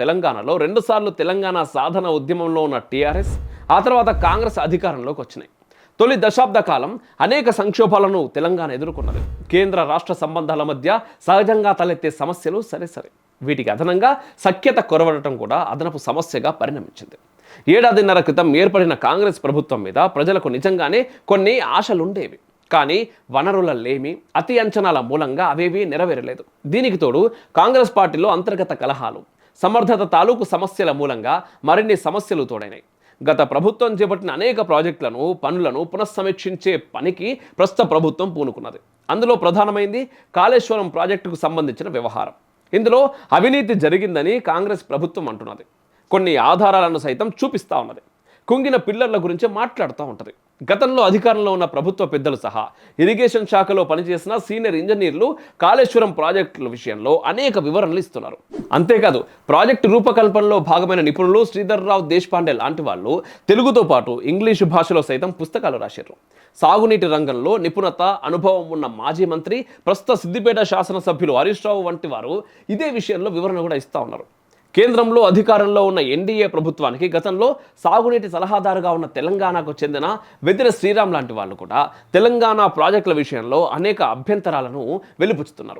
తెలంగాణలో రెండుసార్లు తెలంగాణ సాధన ఉద్యమంలో ఉన్న టీఆర్ఎస్ ఆ తర్వాత కాంగ్రెస్ అధికారంలోకి వచ్చినాయి. తొలి దశాబ్ద కాలం అనేక సంక్షోభాలను తెలంగాణ ఎదుర్కొన్నది. కేంద్ర రాష్ట్ర సంబంధాల మధ్య సహజంగా తలెత్తే సమస్యలు సరే సరే. వీటికి అదనంగా సఖ్యత కొరవడటం కూడా అదనపు సమస్యగా పరిణమించింది. ఏడాదిన్నర క్రితం ఏర్పడిన కాంగ్రెస్ ప్రభుత్వం మీద ప్రజలకు నిజంగానే కొన్ని ఆశలుండేవి. కానీ వనరుల లేమి అతి అంచనాల మూలంగా అవేవీ నెరవేరలేదు. దీనికి తోడు కాంగ్రెస్ పార్టీలో అంతర్గత కలహాలు సమర్థత తాలూకు సమస్యల మూలంగా మరిన్ని సమస్యలు తోడైనాయి. గత ప్రభుత్వం చేపట్టిన అనేక ప్రాజెక్టులను పనులను పునఃసమీక్షించే పనికి ప్రస్తుత ప్రభుత్వం పూనుకున్నది. అందులో ప్రధానమైంది కాళేశ్వరం ప్రాజెక్టుకు సంబంధించిన వ్యవహారం. ఇందులో అవినీతి జరిగిందని కాంగ్రెస్ ప్రభుత్వం అంటున్నది. కొన్ని ఆధారాలను సైతం చూపిస్తా ఉన్నది. కుంగిన పిల్లర్ల గురించి మాట్లాడుతూ ఉంటుంది. గతంలో అధికారంలో ఉన్న ప్రభుత్వ పెద్దలు సహా ఇరిగేషన్ శాఖలో పనిచేసిన సీనియర్ ఇంజనీర్లు కాళేశ్వరం ప్రాజెక్టుల విషయంలో అనేక వివరణలు ఇస్తున్నారు. అంతేకాదు ప్రాజెక్టు రూపకల్పనలో భాగమైన నిపుణులు శ్రీధర్రావు దేశపాండే లాంటి వాళ్ళు తెలుగుతో పాటు ఇంగ్లీషు భాషలో సైతం పుస్తకాలు రాశారు. సాగునీటి రంగంలో నిపుణత అనుభవం ఉన్న మాజీ మంత్రి ప్రస్తుత సిద్దిపేట శాసనసభ్యులు హరీష్ రావు వంటి వారు ఇదే విషయంలో వివరణ కూడా ఇస్తా ఉన్నారు. కేంద్రంలో అధికారంలో ఉన్న ఎన్డీఏ ప్రభుత్వానికి గతంలో సాగునీటి సలహాదారుగా ఉన్న తెలంగాణకు చెందిన వెదిర శ్రీరామ్ లాంటి వాళ్ళు కూడా తెలంగాణ ప్రాజెక్టుల విషయంలో అనేక అభ్యంతరాలను వెలిపుచ్చుతున్నారు